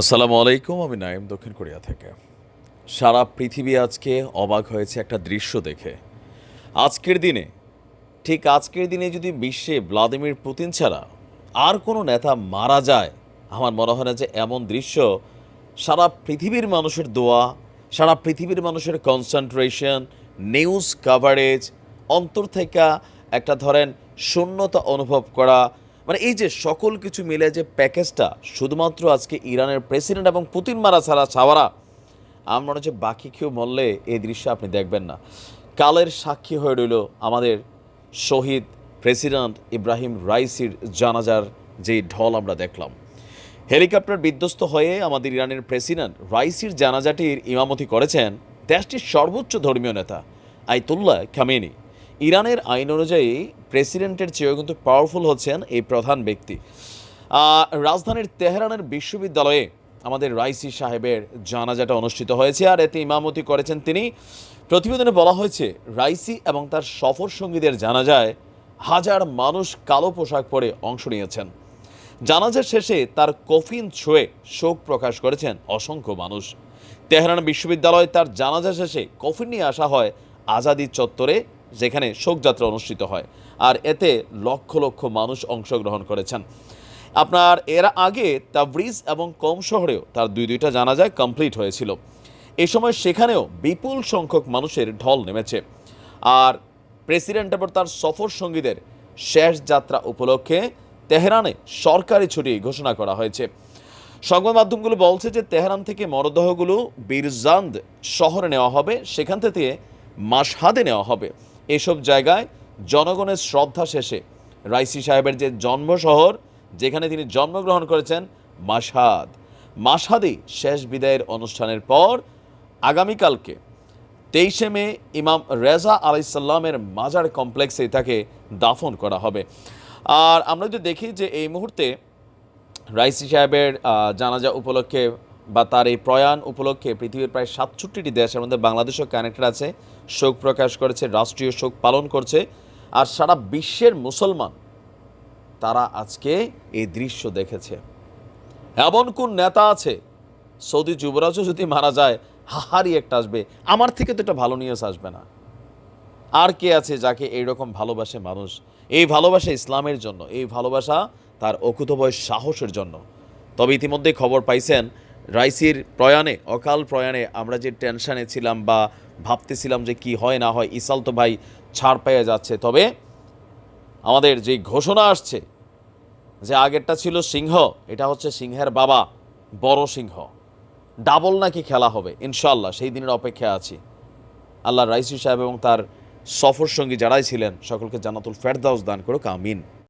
আসসালামু আলাইকুম, আমি নাইম দক্ষিণ কোরিয়া থেকে। সারা পৃথিবী আজকে অবাক হয়েছে একটা দৃশ্য দেখে। আজকের দিনে, ঠিক আজকের দিনে যদি বিশ্বে ভ্লাদিমির পুতিন ছাড়া আর কোনো নেতা মারা যায়, আমার মনে হয় না যে এমন দৃশ্য সারা পৃথিবীর মানুষের দোয়া, সারা পৃথিবীর মানুষের কনসেন্ট্রেশন নিউজ কাভারেজ অন্তর থেকে একটা ধরেন শূন্যতা অনুভব করা মানে এই যে সকল কিছু মিলে যে প্যাকেজটা শুধুমাত্র আজকে ইরানের প্রেসিডেন্ট এবং পুতিন মারা ছাড়া ছাওয়ারা, আমার মনে হচ্ছে বাকি কেউ মরলে এই দৃশ্য আপনি দেখবেন না। কালের সাক্ষী হয়ে রইল আমাদের শহীদ প্রেসিডেন্ট ইব্রাহিম রাইসির জানাজার যে ঢল আমরা দেখলাম। হেলিকপ্টার বিধ্বস্ত হয়ে আমাদের ইরানের প্রেসিডেন্ট রাইসির জানাজাটির ইমামতি করেছেন দেশটির সর্বোচ্চ ধর্মীয় নেতা আইতুল্লাহ খামেনি। ইরানের আইন অনুযায়ী প্রেসিডেন্টের চেয়েও কিন্তু পাওয়ারফুল হচ্ছেন এই প্রধান ব্যক্তি। রাজধানীর তেহরানের বিশ্ববিদ্যালয়ে আমাদের রাইসি সাহেবের জানাজাটা অনুষ্ঠিত হয়েছে আর এতে ইমামতি করেছেন তিনি। প্রতিবেদনে বলা হয়েছে, রাইসি এবং তার সফর সঙ্গীদের জানাজায় হাজার মানুষ কালো পোশাক পরে অংশ নিয়েছেন। জানাজার শেষে তার কফিন ছুঁয়ে শোক প্রকাশ করেছেন অসংখ্য মানুষ। তেহরান বিশ্ববিদ্যালয়ে তার জানাজা শেষে কফিন নিয়ে আসা হয় আজাদি চত্বরে যেখানে শোকযাত্রা অনুষ্ঠিত হয় আর এতে লক্ষ লক্ষ মানুষ অংশগ্রহণ করেছেন। আপনার এর আগে তাবরিজ এবং কম শহরেও তার দুই দুইটা জানাজা কমপ্লিট হয়েছিল। এ সময় সেখানেও বিপুল সংখ্যক মানুষের ঢল নেমেছে। আর প্রেসিডেন্ট এবার তার সফর সঙ্গীদের শেষ যাত্রা উপলক্ষে তেহরানে সরকারি ছুটি ঘোষণা করা হয়েছে। সংবাদ মাধ্যমগুলো বলছে যে তেহরান থেকে মরদেহগুলো বীরজান্দ শহরে নেওয়া হবে। সেখান থেকে মাসহাদে নেওয়া হবে। এসব জায়গায় জনগণের শ্রদ্ধা শেষে। রাইসি সাহেবের যে জন্ম শহর, যেখানে তিনি জন্মগ্রহণ করেছেন মাসাদ মাসহাদি শেষ বিদায়ের অনুষ্ঠানের পর আগামীকালকে তেইশে মে ইমাম রেজা আলাইসাল্লামের মাজার কমপ্লেক্সে তাকে দাফন করা হবে। আর আমরা যদি দেখি যে এই মুহূর্তে রাইসি সাহেবের জানাজা উপলক্ষে বা তার এই প্রয়াণ উপলক্ষে পৃথিবীর প্রায় সাতষট্টিটি দেশের মধ্যে বাংলাদেশও কানেক্টেড আছে। শোক প্রকাশ করেছে, রাষ্ট্রীয় শোক পালন করছে। আর সারা বিশ্বের মুসলমান তারা আজকে এই দৃশ্য দেখেছে। এমন কোন নেতা আছে? সৌদি যুবরাজও যদি মারা যায়, হাহারি একটা আসবে। আমার থেকে তো এটা ভালো নিউজ আসবে না। আর কে আছে যাকে এইরকম ভালোবাসে মানুষ? এই ভালোবাসা ইসলামের জন্য, এই ভালোবাসা তার অকুতবয় সাহসের জন্য। তবে ইতিমধ্যে খবর পাইছেন রাইসির প্রয়াণে, অকাল প্রয়াণে আমরা যে টেনশানে ছিলাম বা ভাবতেছিলাম যে কি হয় না হয়, ইসাল তো ভাই ছাড় পেয়ে যাচ্ছে। তবে আমাদের যে ঘোষণা আসছে যে আগেরটা ছিল সিংহ, এটা হচ্ছে সিংহের বাবা, বড় সিংহ। ডাবল নাকি খেলা হবে ইনশাল্লাহ সেই দিনের অপেক্ষা আছি। আল্লাহ রাইসি সাহেব এবং তার সফর সঙ্গী যারাই ছিলেন, সকলকে জানাতুল ফেরদাউস দান করুক, আমিন।